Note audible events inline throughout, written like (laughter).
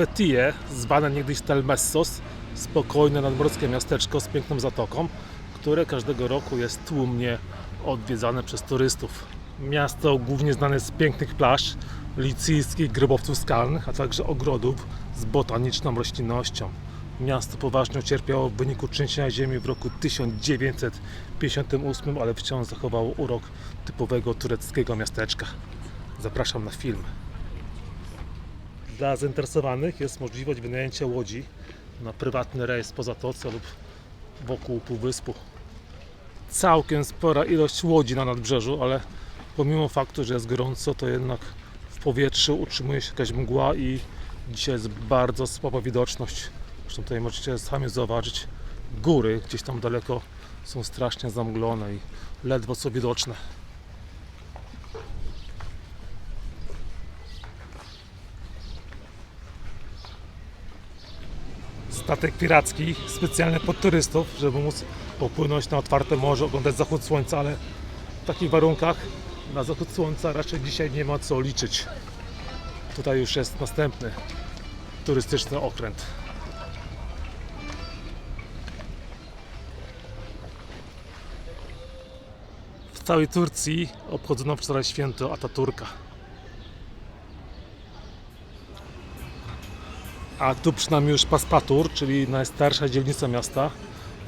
Fetije, zwane niegdyś Telmessos, spokojne nadmorskie miasteczko z piękną zatoką, które każdego roku jest tłumnie odwiedzane przez turystów. Miasto głównie znane z pięknych plaż, licyjskich grobowców skalnych, a także ogrodów z botaniczną roślinnością. Miasto poważnie ucierpiało w wyniku trzęsienia ziemi w roku 1958, ale wciąż zachowało urok typowego tureckiego miasteczka. Zapraszam na film. Dla zainteresowanych jest możliwość wynajęcia łodzi na prywatny rejs po zatoce lub wokół półwyspu. Całkiem spora ilość łodzi na nadbrzeżu, ale pomimo faktu, że jest gorąco, to jednak w powietrzu utrzymuje się jakaś mgła i dzisiaj jest bardzo słaba widoczność. Zresztą tutaj możecie sami zauważyć góry gdzieś tam daleko są strasznie zamglone i ledwo co widoczne. Statek piracki specjalny pod turystów, żeby móc popłynąć na otwarte morze, oglądać zachód słońca, ale w takich warunkach na zachód słońca raczej dzisiaj nie ma co liczyć. Tutaj już jest następny turystyczny okręt. W całej Turcji obchodzono wczoraj święto Ataturka. A tu przynajmniej już Paspatur, czyli najstarsza dzielnica miasta,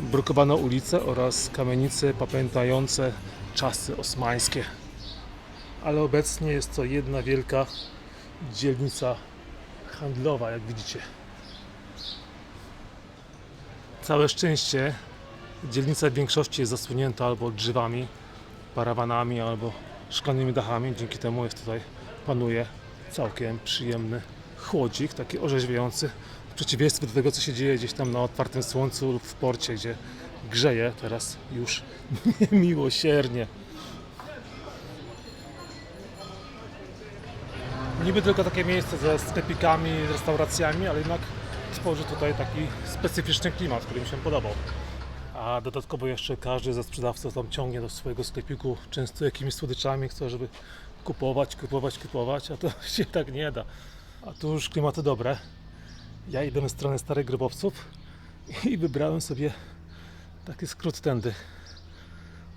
brukowane ulice oraz kamienice pamiętające czasy osmańskie. Ale obecnie jest to jedna wielka dzielnica handlowa, jak widzicie. Całe szczęście dzielnica w większości jest zasłonięta albo drzewami, parawanami, albo szklanymi dachami. Dzięki temu jest tutaj panuje całkiem przyjemny chłodzik, taki orzeźwiający, w przeciwieństwie do tego, co się dzieje gdzieś tam na otwartym słońcu lub w porcie, gdzie grzeje teraz już (laughs) niemiłosiernie. Niby tylko takie miejsce ze sklepikami, restauracjami, ale jednak tworzy tutaj taki specyficzny klimat, który mi się podobał. A dodatkowo jeszcze każdy ze sprzedawców tam ciągnie do swojego sklepiku często jakimiś słodyczami, chce, żeby kupować, kupować, kupować, a to (laughs) się tak nie da. A tu już klimaty dobre. Ja idę na stronę Starych Grobowców i wybrałem sobie taki skrót tędy,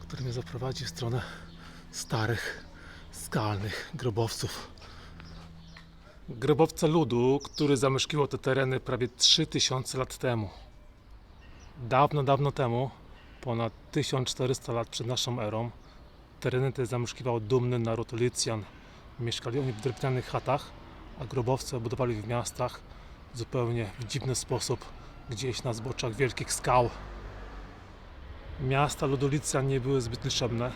który mnie zaprowadzi w stronę starych, skalnych grobowców. Grobowce ludu, który zamieszkiwał te tereny prawie 3000 lat temu. Dawno, dawno temu, ponad 1400 lat przed naszą erą, tereny te zamieszkiwał dumny naród Lycjan. Mieszkali oni w drewnianych chatach, a grobowce budowali w miastach zupełnie w dziwny sposób, gdzieś na zboczach wielkich skał. Miasta ludu Lycjan nie były zbyt liczebne.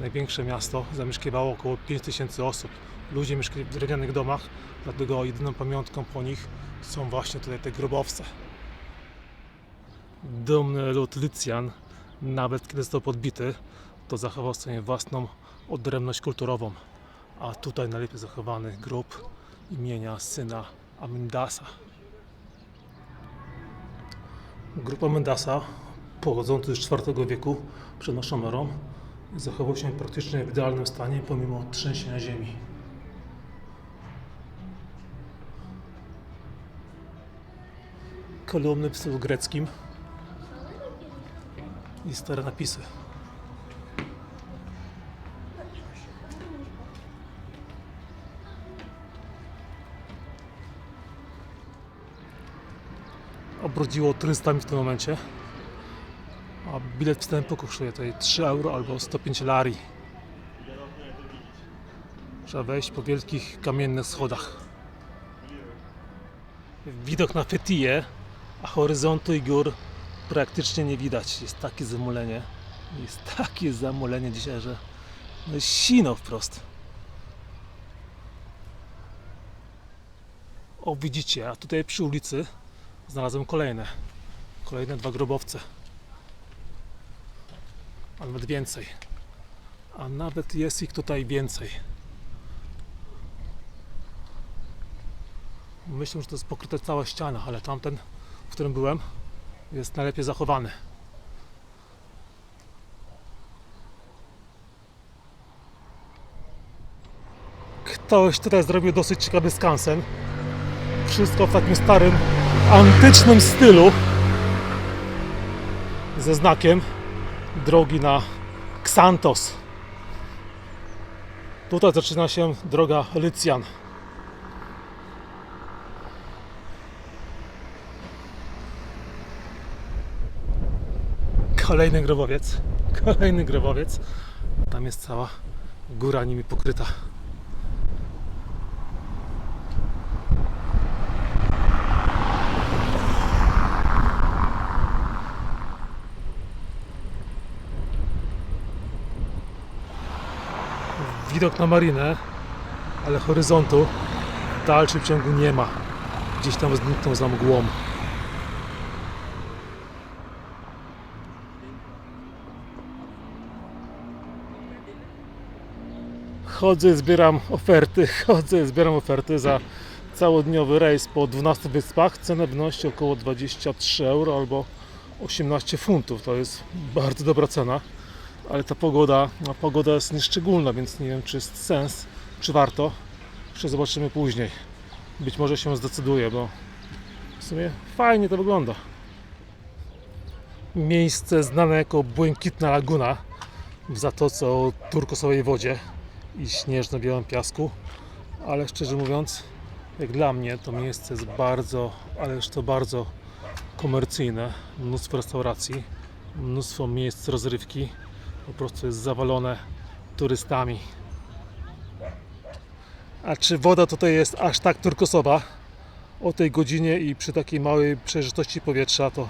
Największe miasto zamieszkiwało około 5000 osób. Ludzie mieszkali w drewnianych domach, dlatego jedyną pamiątką po nich są właśnie tutaj te grobowce. Dumny lud Lycjan, nawet kiedy został podbity, to zachował sobie własną odrębność kulturową. A tutaj najlepiej zachowany grób imienia syna Amendasa. Grób Amendasa, pochodzący z IV wieku przed naszą erą, zachował się praktycznie w idealnym stanie pomimo trzęsienia ziemi. Kolumny w stylu greckim i stare napisy. Obrodziło turystami w tym momencie. A bilet wstępu kosztuje tutaj 3 euro albo 105 lari. Trzeba wejść po wielkich kamiennych schodach. Widok na Fethiye, a horyzontu i gór praktycznie nie widać. Jest takie zamulenie. Jest takie zamulenie dzisiaj, że no sino wprost. O, widzicie, a tutaj przy ulicy znalazłem kolejne. Kolejne dwa grobowce. A nawet więcej. A nawet jest ich tutaj więcej. Myślę, że to jest pokryte cała ściana, ale tamten, w którym byłem, jest najlepiej zachowany. Ktoś tutaj zrobił dosyć ciekawy skansen. Wszystko w takim starym, antycznym stylu. Ze znakiem drogi na Xantos. Tutaj zaczyna się droga Lycjan. Kolejny grobowiec. Kolejny grobowiec. Tam jest cała góra nimi pokryta. Widok na marinę, ale horyzontu w dalszym ciągu nie ma. Gdzieś tam zniknął za mgłą. Chodzę, zbieram oferty, (laughs) chodzę, zbieram oferty za całodniowy rejs po 12 wyspach. Cenę wynosi około 23 euro albo 18 funtów. To jest bardzo dobra cena, ale ta pogoda, no, pogoda jest nieszczególna, więc nie wiem czy jest sens, czy warto. Jeszcze zobaczymy później. Być może się zdecyduje, bo w sumie fajnie to wygląda. Miejsce znane jako Błękitna Laguna w zatoce o turkosowej wodzie i śnieżno-białym piasku, ale szczerze mówiąc, jak dla mnie to miejsce jest bardzo, ależ to bardzo komercyjne. Mnóstwo restauracji, mnóstwo miejsc rozrywki, po prostu jest zawalone turystami. A czy woda tutaj jest aż tak turkosowa o tej godzinie i przy takiej małej przejrzystości powietrza, to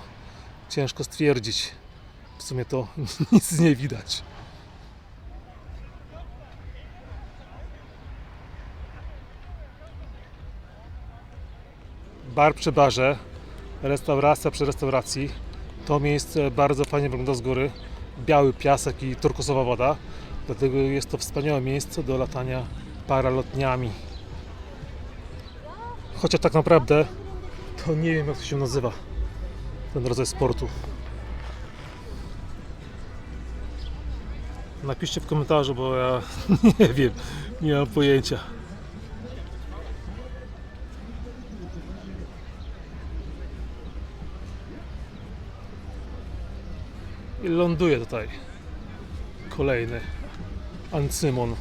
ciężko stwierdzić. W sumie to (laughs) nic nie widać. bar przy barze, restauracja przy restauracji. To miejsce bardzo fajnie wygląda z góry. Biały piasek i turkusowa woda. Dlatego jest to wspaniałe miejsce do latania paralotniami. Chociaż tak naprawdę to nie wiem jak to się nazywa ten rodzaj sportu. Napiszcie w komentarzu, bo ja (laughs) nie wiem, nie mam pojęcia. I ląduje tutaj kolejny Ancymon.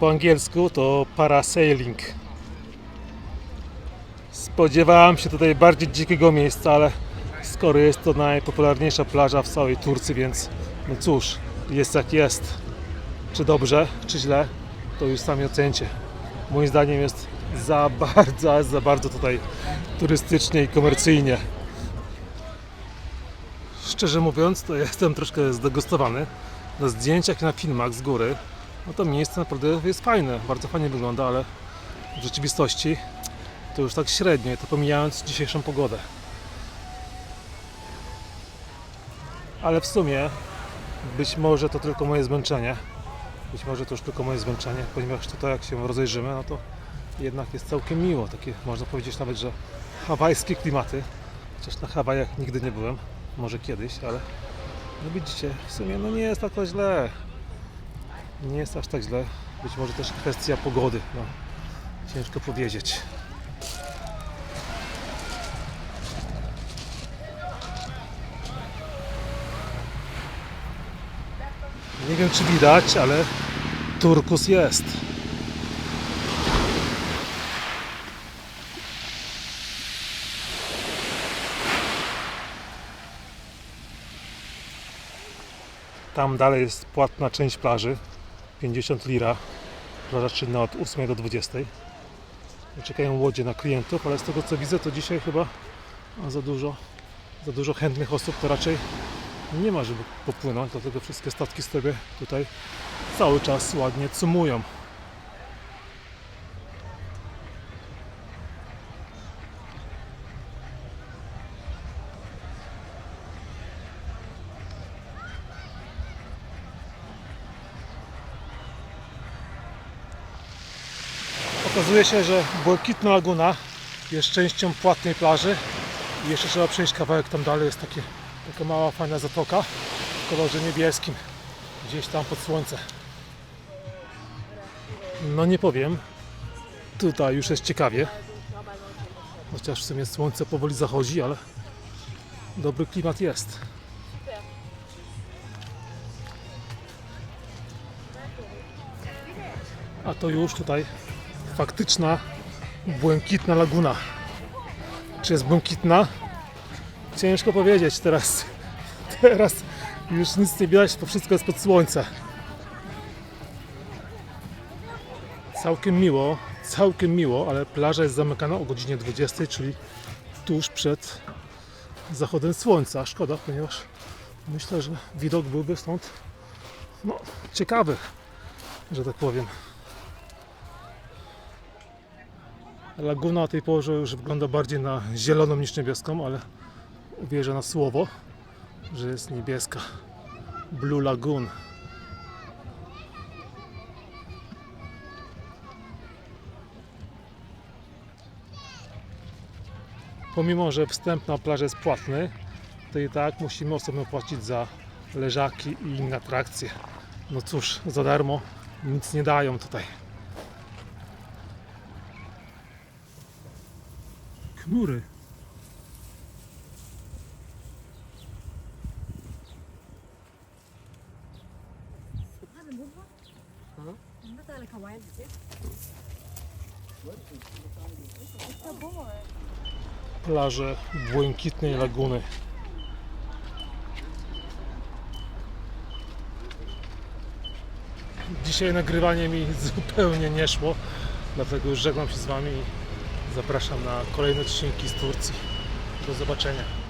Po angielsku to parasailing. Spodziewałem się tutaj bardziej dzikiego miejsca, ale skoro jest to najpopularniejsza plaża w całej Turcji, więc no cóż, jest jak jest. Czy dobrze, czy źle, to już sami ocencie. Moim zdaniem jest za (laughs) bardzo, za bardzo tutaj turystycznie i komercyjnie. Szczerze mówiąc, to jestem troszkę zdegustowany. Na zdjęciach i na filmach z góry, no to miejsce naprawdę jest fajne, bardzo fajnie wygląda, ale w rzeczywistości to już tak średnio, i to pomijając dzisiejszą pogodę. Ale w sumie być może to tylko moje zmęczenie. Być może to już tylko moje zmęczenie, ponieważ tutaj jak się rozejrzymy, no to jednak jest całkiem miło. Takie można powiedzieć nawet, że hawajskie klimaty. Chociaż na Hawajach nigdy nie byłem może kiedyś, ale no widzicie, w sumie no nie jest tak to źle. Nie jest aż tak źle. Być może też kwestia pogody, no ciężko powiedzieć. Nie wiem czy widać, ale turkus jest. Tam dalej jest płatna część plaży. 50 lira. Plaża czynna od 8 do 20. Czekają łodzie na klientów, ale z tego co widzę, to dzisiaj chyba za dużo, za dużo chętnych osób to raczej nie ma, żeby popłynąć. Dlatego wszystkie statki sobie tutaj cały czas ładnie cumują. Okazuje się, że Błękitna Laguna jest częścią płatnej plaży i jeszcze trzeba przejść kawałek tam dalej, jest takie, taka mała fajna zatoka w kolorze niebieskim, gdzieś tam pod słońce. No nie powiem, Tutaj już jest ciekawie. Chociaż w sumie słońce powoli zachodzi, ale dobry klimat jest. A to już tutaj faktyczna błękitna laguna. Czy jest błękitna? Ciężko powiedzieć teraz. (laughs) Teraz już nic nie widać, to wszystko jest pod słońce. Całkiem miło, całkiem miło, ale plaża jest zamykana o godzinie 20, czyli tuż przed zachodem słońca. Szkoda, ponieważ myślę, że widok byłby stąd no, ciekawy, że tak powiem. Laguna o tej porze już wygląda bardziej na zieloną niż niebieską, ale uwierzę na słowo, że jest niebieska. Blue Lagoon. Pomimo, że wstęp na plażę jest płatny, to i tak musimy osobno płacić za leżaki i inne atrakcje. No cóż, za darmo nic nie dają tutaj. chmury. Plaże Błękitnej Laguny. Dzisiaj nagrywanie mi (laughs) zupełnie nie szło, dlatego już żegnam się z Wami zapraszam na kolejne odcinki z Turcji. Do zobaczenia.